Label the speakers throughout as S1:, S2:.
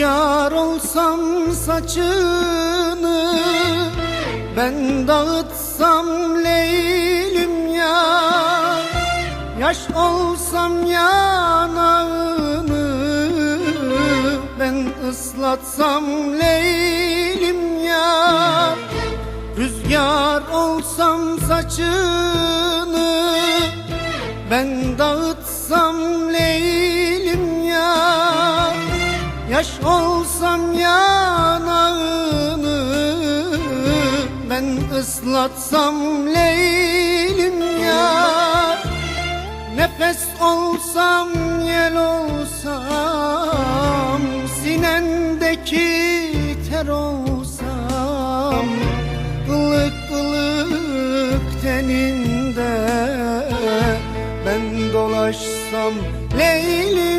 S1: Rüzgar olsam saçını Ben dağıtsam leylim yar Yaş olsam yanağını Ben ıslatsam leylim yar Rüzgar olsam saçını Ben dağıtsam leylim yar Yaş olsam yanağını Ben ıslatsam leylim yar Nefes olsam yel olsam Sinendeki ter olsam ılık ılık teninde Ben dolaşsam Leylim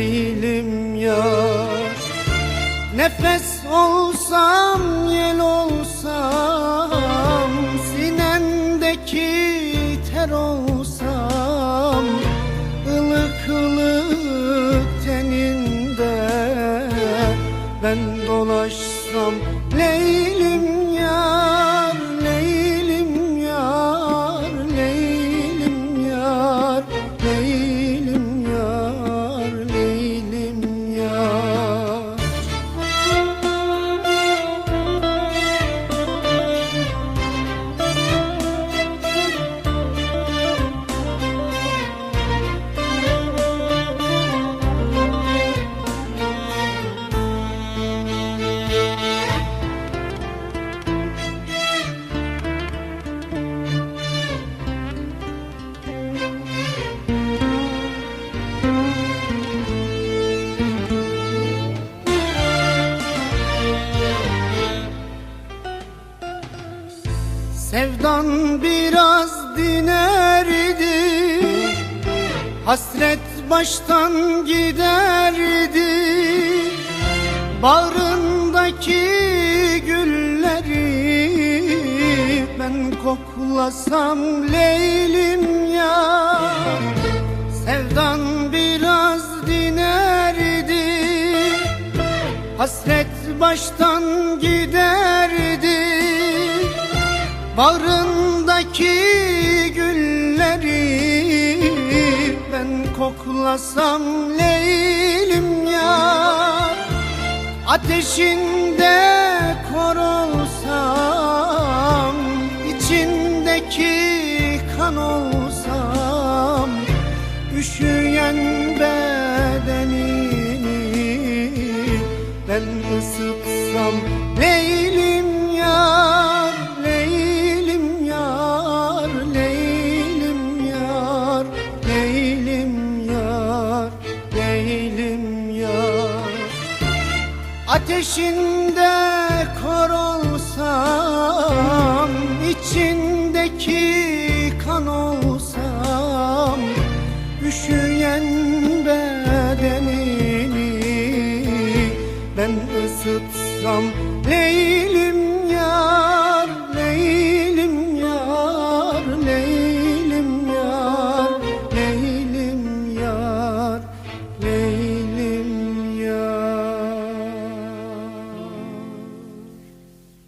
S1: Leylim yar Nefes olsam yel olsam Sinendeki ter olsam ılık ılık teninde Ben dolaşsam Leylim yar Sevdan biraz dinerdi Hasret baştan giderdi. Bağrındaki gülleri Ben koklasam leylim ya. Sevdan biraz dinerdi Hasret baştan giderdi Bağrındaki gülleri ben koklasam leylim yar Ateşinde kor olsam içindeki kan olsam Üşüyen bedenini ben ısıtsam Leylim Ateşinde kor olsam içindeki kan olsam Üşüyen bedenini ben ısıtsam Leylim yar, Leylim